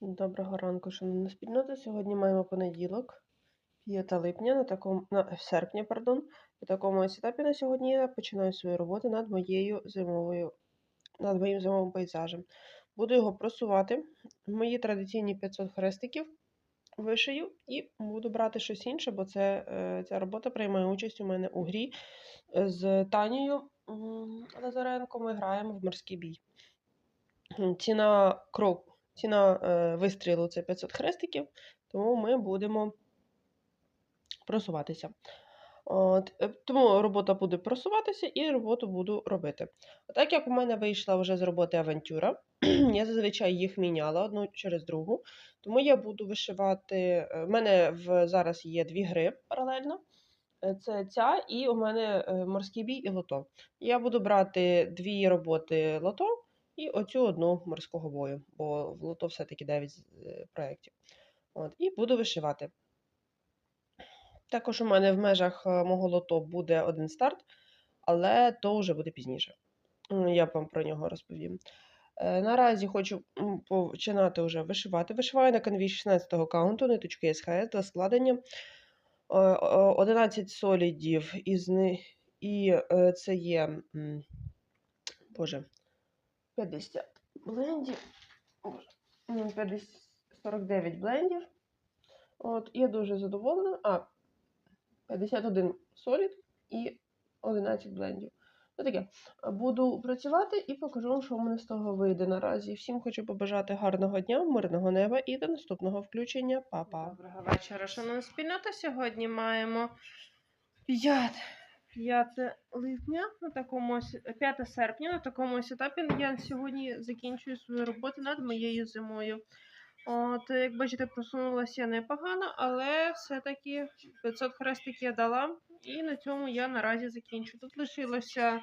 Доброго ранку, шановна спільнота. Сьогодні маємо понеділок, 5 липня, на такому, на, серпня, пардон. На такому ось етапі на сьогодні я починаю свою роботу над моєю зимовою, над моїм зимовим пейзажем. Буду його просувати. Мої традиційні 500 хрестиків вишию і буду брати щось інше, бо це, е, ця робота приймає участь у мене у грі е, з Танією Лазаренко. Ми граємо в морський бій. Ціна кроку. Ціна е, вистрілу це 500 хрестиків, тому ми будемо просуватися. От, е, тому робота буде просуватися і роботу буду робити. Так як у мене вийшла вже з роботи авантюра, я зазвичай їх міняла одну через другу, тому я буду вишивати. У мене в, зараз є дві гри паралельно. Е, Це ця, і у мене е, морський бій і лото. Я буду брати дві роботи лото і оцю одну морського бою, бо в лото все-таки 9 е, проєктів. От, і буду вишивати. Також у мене в межах е, мого лото буде один старт, але то вже буде пізніше. Я вам про нього розповім. Е, Наразі хочу починати вже вишивати. Вишиваю на канві 16-го каунту, ниточки СХС для складення. Е, 11 солідів із і це є. Боже, 50 блендів. Боже, 50, 49 блендів. От, я дуже задоволена. А, 51 солід і 11 блендів. Ну таке. Буду працювати і покажу вам, що в мене з того вийде наразі. Всім хочу побажати гарного дня, мирного неба і до наступного включення. Па-па. Доброго вечора, шановна спільнота. Сьогодні маємо 5, 5 липня на такому ось 5 серпня на такому ось етапі. Я сьогодні закінчую свою роботу над моєю зимою. От, як бачите, просунулася я непогано, але все-таки 500 хрестиків я дала, і на цьому я наразі закінчу. Тут лишилося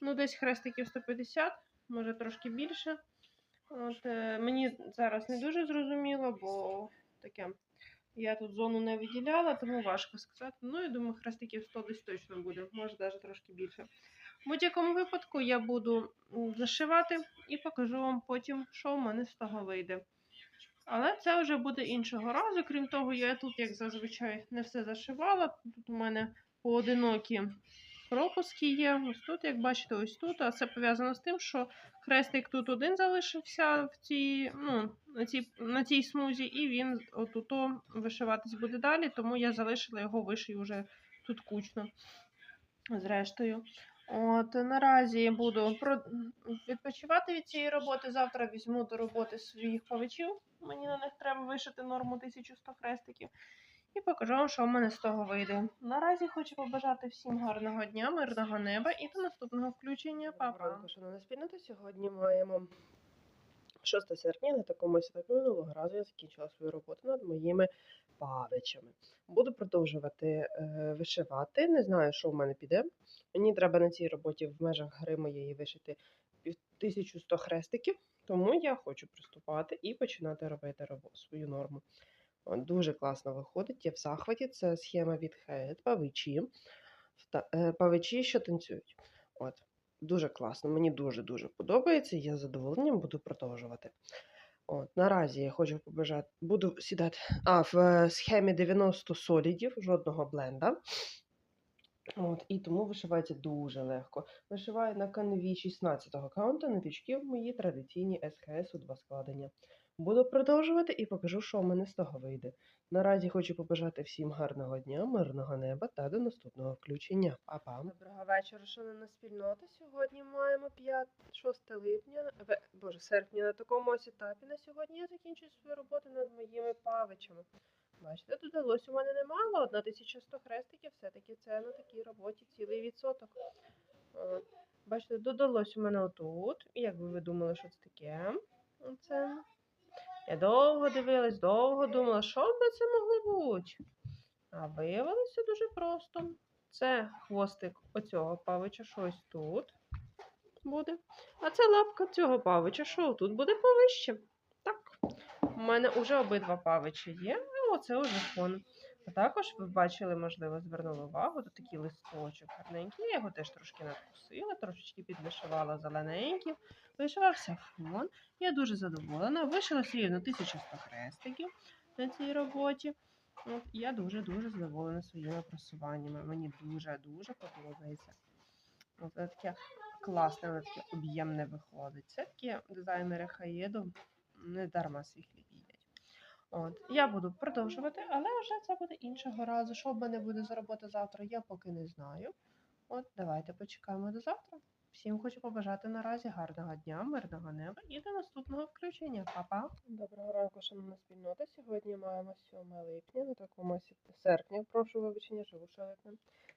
ну, десь хрестиків 150, може трошки більше. От, е, мені зараз не дуже зрозуміло, бо таке. Я тут зону не виділяла, тому важко сказати. Ну, я думаю, хрестиків 100 десь точно буде, може навіть трошки більше. В будь-якому випадку я буду зашивати і покажу вам потім, що в мене з того вийде. Але це вже буде іншого разу. Крім того, я тут, як зазвичай, не все зашивала. Тут у мене поодинокі пропуски є. Ось тут, як бачите, ось тут. А це пов'язано з тим, що хрестик тут один залишився в цій, ну, на, цій, на цій смузі, і він отуто вишиватись буде далі, тому я залишила його вишию вже тут кучно. Зрештою. От наразі буду відпочивати від цієї роботи. Завтра візьму до роботи своїх павичів. Мені на них треба вишити норму 1100 хрестиків. І покажу вам, що в мене з того вийде. Наразі хочу побажати всім гарного дня, мирного неба і до наступного включення. Па-па. Шановна спільнота, сьогодні маємо 6 серпня на такому етапі минулого разу я закінчила свою роботу над моїми павичами. Буду продовжувати е, вишивати. Не знаю, що в мене піде. Мені треба на цій роботі в межах гри моєї вишити пів- 1100 хрестиків, тому я хочу приступати і починати робити свою норму. От, Дуже класно виходить. Я в захваті. Це схема від Хеет, павичі, е, павичі, що танцюють. От. Дуже класно, мені дуже-дуже подобається. Я з задоволенням буду продовжувати. От, наразі я хочу побажати, буду сідати. А, в е, схемі 90 солідів, жодного бленда. От, і тому вишивається дуже легко. Вишиваю на канві 16-го каунта в мої традиційні СКС у два складення. Буду продовжувати і покажу, що в мене з того вийде. Наразі хочу побажати всім гарного дня, мирного неба та до наступного включення. Па-па. Доброго вечора, шановна спільнота. Сьогодні маємо 5, 6 липня, боже, серпня на такому ось етапі. На сьогодні я закінчую свою роботу над моїми павичами. Бачите, додалось у мене немало, 1100 хрестиків, все-таки це на такій роботі цілий відсоток. Бачите, додалось у мене отут. Як би ви думали, що це таке? Оце. Я довго дивилась, довго думала, що би це могло бути. А виявилося дуже просто. Це хвостик оцього павича, щось тут буде. А це лапка цього павича, що тут буде повище. Так. У мене вже обидва павичі є, а оце вже фон. Також ви бачили, можливо, звернули увагу, тут такий листочок гарненький. Я його теж трошки надкусила, трошечки підвишивала зелененьким. Вишивався фон. Я дуже задоволена. Вишила рівно 1100 хрестиків на цій роботі. От, я дуже-дуже задоволена своїми просуваннями. Мені дуже-дуже подобається. От таке класне, таке об'ємне виходить. Це такі дизайнери Хаєду не дарма свій хліб. От, я буду продовжувати, але вже це буде іншого разу. Що в мене буде за робота завтра, я поки не знаю. От, давайте почекаємо до завтра. Всім хочу побажати наразі гарного дня, мирного неба і до наступного включення. Па-па! Доброго ранку, шановна спільнота. Сьогодні маємо 7 липня, на такому серпня, прошу вибачення, живу ще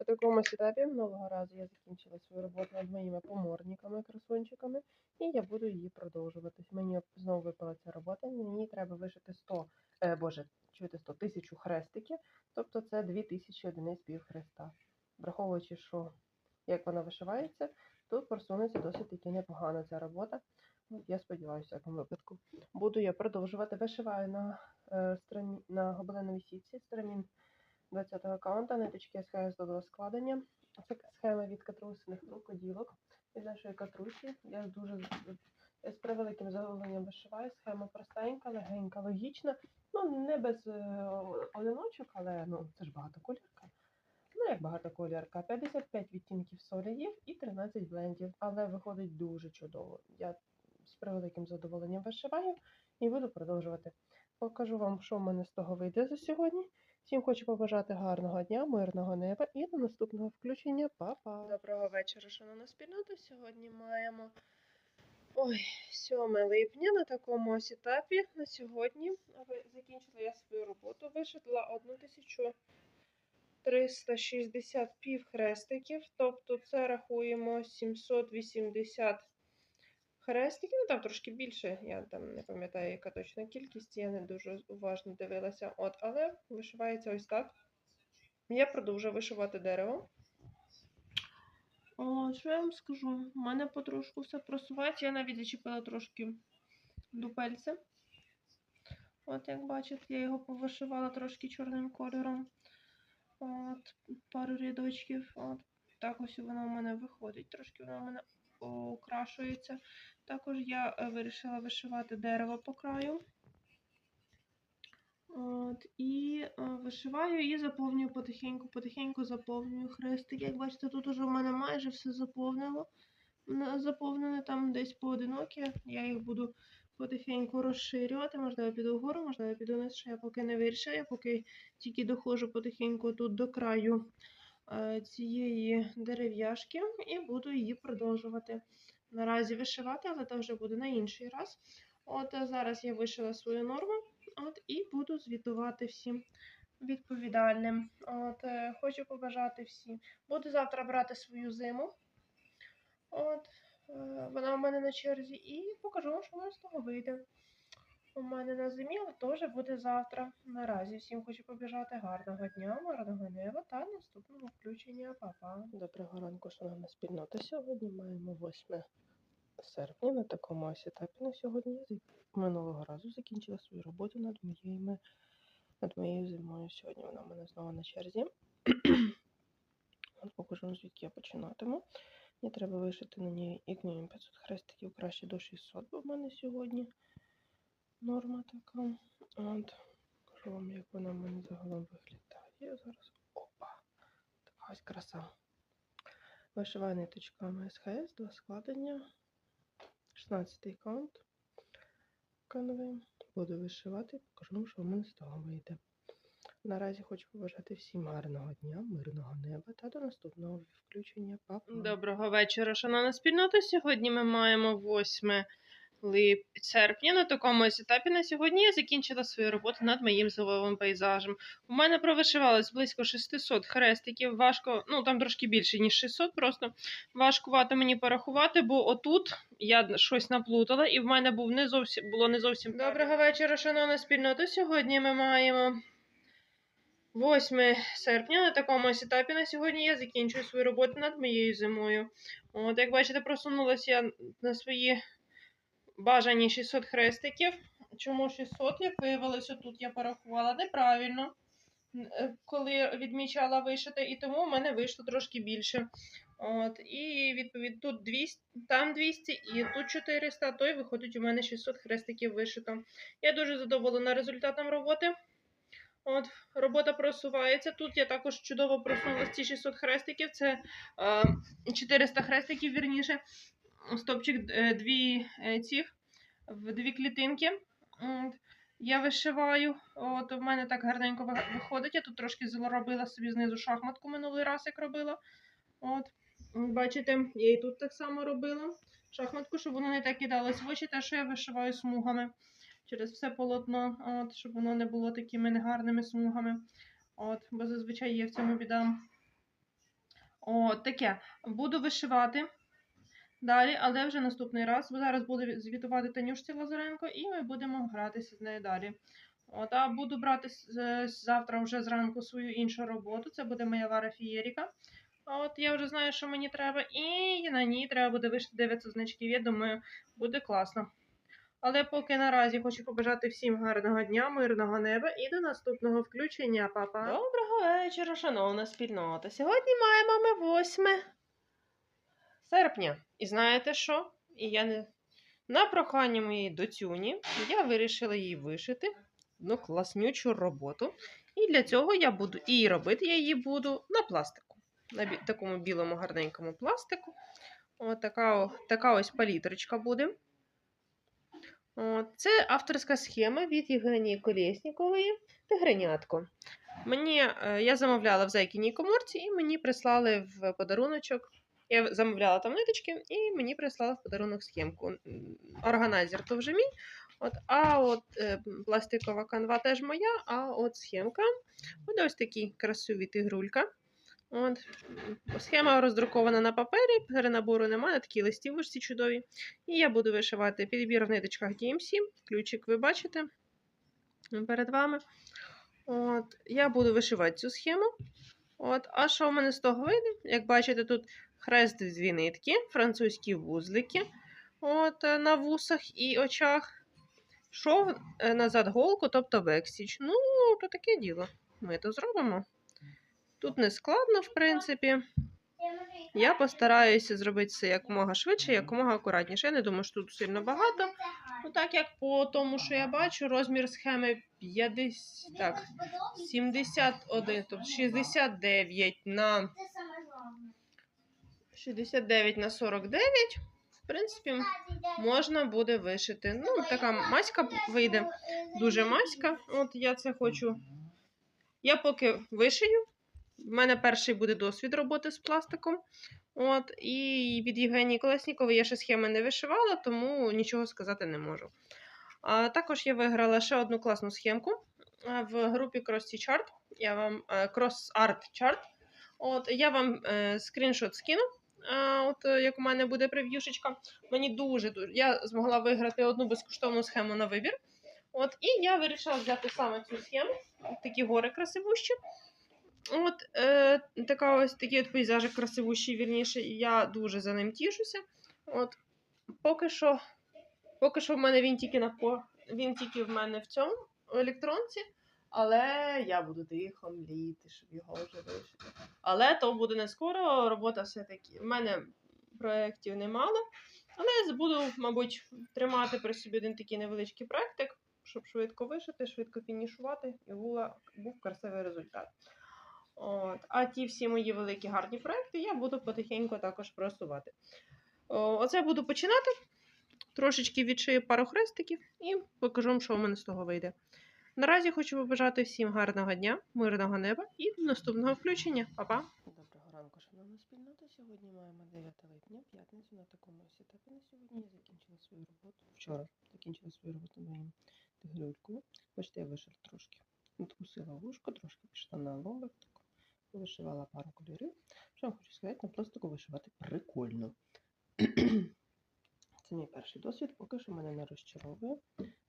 На такому етапі минулого разу я закінчила свою роботу над моїми поморниками, красунчиками, і я буду її продовжувати. Мені знову випала ця робота. Мені треба вишити 100, е, боже, чуєте, 100 тисячу хрестиків, тобто це 2000 одиниць пів хреста. Враховуючи, що як вона вишивається, то просунеться досить таки непогано ця робота. Ну, Я сподіваюся, в всякому випадку. Буду я продовжувати. Вишиваю на, е, стороні, на гобеленовій сітці стороні 20-го аккаунта, ниточки СХС до два складення. Це схема від катрусиних рукоділок від нашої катрусі. Я дуже з- превеликим задоволенням вишиваю. Схема простенька, легенька, логічна. Ну, не без е, одиночок, але ну, це ж багатоколірка. Ну, як багатоколірка. 55 відтінків солідів і 13 блендів. Але виходить дуже чудово. Я з превеликим задоволенням вишиваю і буду продовжувати. Покажу вам, що в мене з того вийде за сьогодні. Всім хочу побажати гарного дня, мирного неба і до наступного включення. Па-па! Доброго вечора, шановна спільнота. Сьогодні маємо ой, 7 липня на такому ось етапі. На сьогодні закінчила я свою роботу, вишитла 1360 півхрестиків, тобто це рахуємо 780 хрестиків, ну там трошки більше, я там не пам'ятаю, яка точна кількість, я не дуже уважно дивилася. От, але вишивається ось так. Я продовжую вишивати дерево. О, що я вам скажу? У мене потрошку все просувається. Я навіть зачепила трошки дупельце. От, як бачите, я його повишивала трошки чорним кольором. От, пару рядочків. От, так ось воно у мене виходить. Трошки воно у мене окрашується. Також я е, вирішила вишивати дерево по краю. От, і е, вишиваю і заповнюю потихеньку, потихеньку заповнюю хрестик. Як бачите, тут уже в мене майже все заповнило. Заповнене там десь поодинокі. Я їх буду потихеньку розширювати. Можливо, піду вгору, можливо, піду вниз, що я поки не вирішила. Я поки тільки доходжу потихеньку тут до краю цієї дерев'яшки і буду її продовжувати наразі вишивати, але це вже буде на інший раз. От е, зараз я вишила свою норму. От і буду звітувати всім відповідальним. От е, хочу побажати всім. Буду завтра брати свою зиму. От е, вона у мене на черзі, і покажу, вам, що в мене з того вийде. У мене на зимі, теж буде завтра. Наразі всім хочу побажати гарного дня, мирного неба та наступного включення. Па-па. Доброго ранку, шановна спільнота. Сьогодні маємо 8 серпня на такому ось етапі на сьогодні. Минулого разу закінчила свою роботу над моїми над моєю зимою. Сьогодні вона в мене знову на черзі. От покажу звідки я починатиму. Мені треба вишити на ній мінімум 500 хрестиків, краще до 600, бо в мене сьогодні норма така. От, покажу вам, як вона в мене загалом виглядає. Зараз. Опа! Така ось краса. Вишиваю ниточками СХС, два складення. 16-й каунт кановий. Буду вишивати, покажу вам, що в мене з того вийде. Наразі хочу побажати всім гарного дня, мирного неба та до наступного включення. Па-па. Доброго вечора, шановна спільнота. Сьогодні ми маємо 8 лип... серпня. На такому ось етапі на сьогодні я закінчила свою роботу над моїм зимовим пейзажем. У мене провишивалось близько 600 хрестиків. Важко, ну там трошки більше, ніж 600, просто важкувато мені порахувати, бо отут я щось наплутала, і в мене був не зовсім було не зовсім. Доброго вечора, шановна спільнота. Сьогодні ми маємо 8 серпня. На такому ось етапі на сьогодні я закінчую свою роботу над моєю зимою. От, як бачите, просунулася я на свої бажані 600 хрестиків. Чому 600, як виявилося, тут я порахувала неправильно. е, коли відмічала вишити, і тому в мене вийшло трошки більше. От, і відповідь тут 200, там 200 і тут 400, то й виходить у мене 600 хрестиків вишито. Я дуже задоволена результатом роботи. От, робота просувається. Тут я також чудово просунула ці 600 хрестиків. Це е, 400 хрестиків, вірніше. Стопчик е, дві е, цих в дві клітинки. Я вишиваю. От в мене так гарненько виходить. Я тут трошки зробила собі знизу шахматку минулий раз, як робила. От. Бачите, я і тут так само робила. Шахматку, щоб воно не так кидалось в очі, те, що я вишиваю смугами через все полотно, от, щоб воно не було такими негарними смугами. От, бо зазвичай є в цьому біда. От, таке. Буду вишивати далі, але вже наступний раз. Зараз буду звітувати Танюшці Лазаренко, і ми будемо гратися з нею далі. От, а буду брати завтра вже зранку свою іншу роботу. Це буде моя Вара Фієріка. От я вже знаю, що мені треба, і на ній треба буде вишити 900 значків. Я думаю, буде класно. Але поки наразі хочу побажати всім гарного дня, мирного неба і до наступного включення, папа. Доброго вечора, шановна спільнота. Сьогодні маємо ми 8 серпня. І знаєте що? І я не на прохання моєї доцюні я вирішила їй вишити одну класнючу роботу. І для цього я буду і робити я її буду на пластику. На бі- такому білому гарненькому пластику. От така, така ось палітрочка буде. От, Це авторська схема від Євгенії Колєснікової Тигренятко. Мені, е, я замовляла в Зайкіній коморці, і мені прислали в подаруночок. Я замовляла там ниточки, і мені прислали в подарунок схемку. Органайзер то вже мій. От, а от е, пластикова канва теж моя, а от схемка. Буде ось такий красивий тигрулька. От. Схема роздрукована на папері, перенабору немає, такі листівочці чудові. І я буду вишивати підбір в ниточках DMC. Ключик ви бачите перед вами. От, я буду вишивати цю схему. От, а що в мене з того вийде? Як бачите, тут хрест дві нитки, французькі вузлики от, е, на вусах і очах. Шов е, назад голку, тобто бекстіч. Ну, то таке діло. Ми то зробимо. Тут не складно, в принципі. Я постараюся зробити це якомога швидше, якомога акуратніше. Я не думаю, що тут сильно багато. Ну, так як по тому, що я бачу, розмір схеми 50, так, 71, тобто 69 на 69 на 49. В принципі, можна буде вишити. Ну, така маська вийде, дуже маська. От я це хочу. Я поки вишию. В мене перший буде досвід роботи з пластиком. От, і від Євгенії Колеснікової я ще схеми не вишивала, тому нічого сказати не можу. А також я виграла ще одну класну схемку в групі Cross Chart. Я вам е, Cross Art Chart. От, я вам е, скріншот скину. От е, як у мене буде прев'юшечка. Мені дуже дуже. Я змогла виграти одну безкоштовну схему на вибір. От, і я вирішила взяти саме цю схему. Такі гори красивущі. От е, така ось такий от пейзажик красивущий, вірніше, і я дуже за ним тішуся. От, поки що, поки що в мене він тільки на по, він тільки в мене в цьому в електронці, але я буду тихо мліти, щоб його вже вишити. Але то буде не скоро, робота все-таки. В мене проєктів немало, але буду, мабуть, тримати при собі один такий невеличкий проєктик, щоб швидко вишити, швидко фінішувати, і була, був красивий результат. От. А ті всі мої великі гарні проекти я буду потихеньку також просувати. Оце буду починати. Трошечки відшию пару хрестиків і покажу що в мене з того вийде. Наразі хочу побажати всім гарного дня, мирного неба і наступного включення. Па-па! Доброго ранку, шановна спільнота. Сьогодні маємо 9 липня, п'ятницю на такому сетапі. На сьогодні я закінчила свою роботу. Вчора закінчила свою роботу моїм тигрюлькою. Бачите, я вишив трошки. Откусила вушко, трошки пішла на лобик. Вишивала пару кольорів. Що я хочу сказати, на пластику вишивати прикольно. Це мій перший досвід, поки що мене не розчаровує.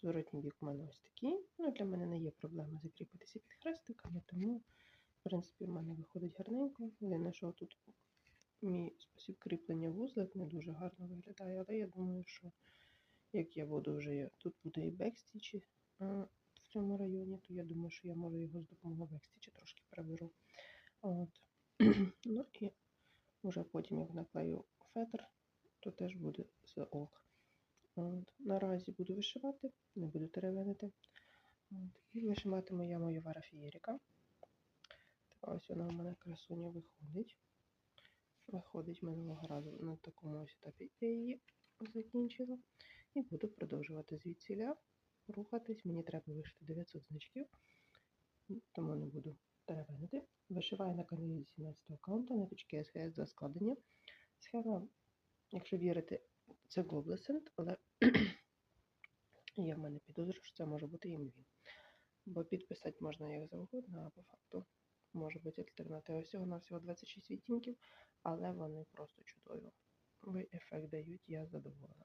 Зворотній бік у мене ось такий. Ну, для мене не є проблема закріпитися під хрестиками, тому, в принципі, в мене виходить гарненько. Єдине, що тут мій спосіб кріплення вузлик не дуже гарно виглядає, але я думаю, що як я буду вже тут буде і бекстічі, в цьому районі, то я думаю, що я можу його з допомогою векстічі трошки приберу. От. ну і вже потім, як наклею фетр, то теж буде все ок. От. Наразі буду вишивати, не буду теревенити. І вишиватиму я мою варафієріка. Ось вона у мене красуня виходить. Виходить минулого разу на такому ось етапі я її закінчила. І буду продовжувати звідсіля рухатись. Мені треба вишити 900 значків, тому не буду теревенити. Вишиваю на каналі 17 аккаунту на пічки СХС за складення. Схема, якщо вірити, це Гоблесент, але є в мене підозра, що це може бути і він. Бо підписати можна як завгодно, а по факту може бути альтернатива. Всього на всього 26 відтінків, але вони просто чудові. Ви ефект дають, я задоволена.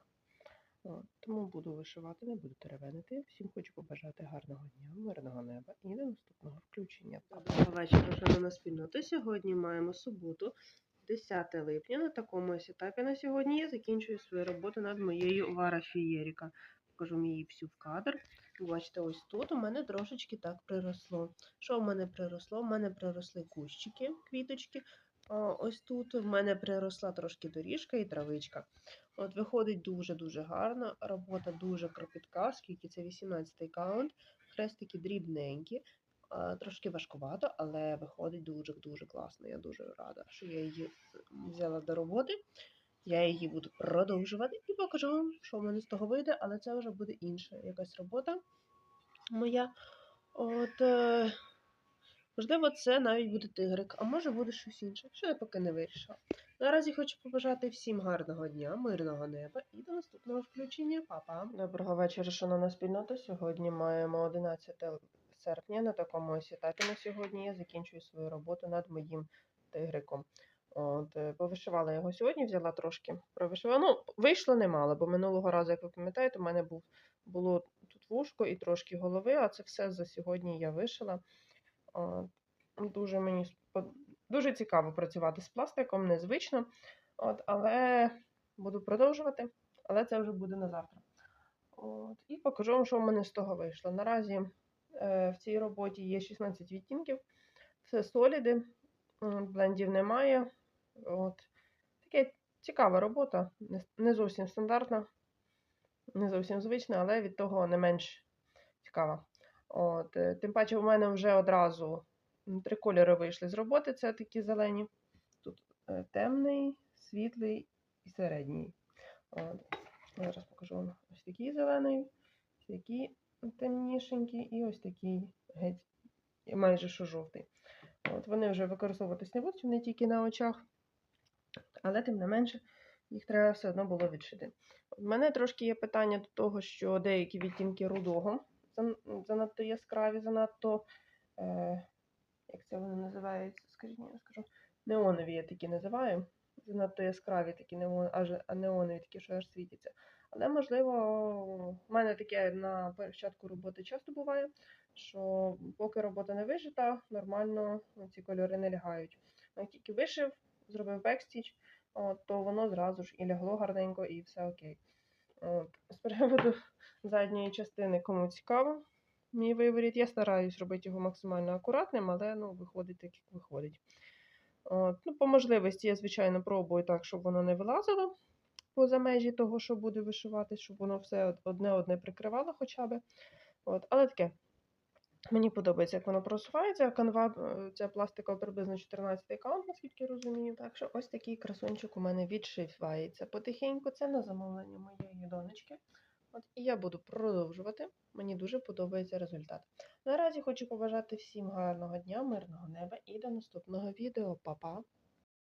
От, тому буду вишивати, не буду теревенити. Всім хочу побажати гарного дня, мирного неба і до наступного включення. Доброго вечора, шановна спільнота. Сьогодні маємо суботу, 10 липня. На такому ось етапі на сьогодні я закінчую свою роботу над моєю варафієріка. Покажу вам її всю в кадр. Бачите, ось тут у мене трошечки так приросло. Що в мене приросло? У мене приросли кущики, квіточки. Ось тут в мене приросла трошки доріжка і травичка. От виходить дуже-дуже гарно. Робота дуже кропітка, оскільки це 18-й каунт. Хрестики дрібненькі, трошки важкувато, але виходить дуже-дуже класно. Я дуже рада, що я її взяла до роботи. Я її буду продовжувати і покажу вам, що в мене з того вийде, але це вже буде інша якась робота моя. От, е, можливо, це навіть буде тигрик, а може буде щось інше, що я поки не вирішила. Наразі хочу побажати всім гарного дня, мирного неба і до наступного включення. Па-па! Доброго вечора, шановна спільнота. Сьогодні маємо 11 серпня. На такому ось етапі на сьогодні я закінчую свою роботу над моїм тигриком. От, е, повишивала його сьогодні, взяла трошки провишивала. Ну, вийшло немало, бо минулого разу, як ви пам'ятаєте, у мене був, було тут вушко і трошки голови, а це все за сьогодні я вишила. От, дуже мені дуже цікаво працювати з пластиком, незвично. От, але буду продовжувати, але це вже буде на завтра. От, і покажу вам, що в мене з того вийшло. Наразі в цій роботі є 16 відтінків, це соліди, блендів немає. От. Таке цікава робота, не, не зовсім стандартна, не зовсім звична, але від того не менш цікава. От, е, тим паче, у мене вже одразу три кольори вийшли з роботи. Це такі зелені. Тут е, темний, світлий і середній. От. Зараз покажу вам ось такий зелений, ось такий темнішенький і ось такий геть майже що жовтий. От, вони вже використовуватись не будуть, вони тільки на очах, але тим не менше їх треба все одно було відшити. У мене трошки є питання до того, що деякі відтінки рудого занадто яскраві, занадто, е, як це вони називаються, скажіть, я скажу, неонові я такі називаю. Занадто яскраві такі неон, а неонові такі, що аж світяться. Але, можливо, в мене таке на початку роботи часто буває, що поки робота не вижита, нормально ці кольори не лягають. Як тільки вишив, зробив бекстіч, то воно зразу ж і лягло гарненько, і все окей. От. З приводу задньої частини, кому цікаво, мій виворіт, я стараюсь робити його максимально акуратним, але ну, виходить так, як виходить. От. Ну, по можливості я, звичайно, пробую так, щоб воно не вилазило поза межі того, що буде вишиватись, щоб воно все одне-одне прикривало хоча б. От. Але таке. Мені подобається, як воно просувається. Канва е, ця пластикова приблизно 14 аккаунт, наскільки я розумію. Так що ось такий красунчик у мене відшивається потихеньку. Це на замовлення моєї донечки. От, і я буду продовжувати. Мені дуже подобається результат. Наразі хочу побажати всім гарного дня, мирного неба і до наступного відео. Па-па!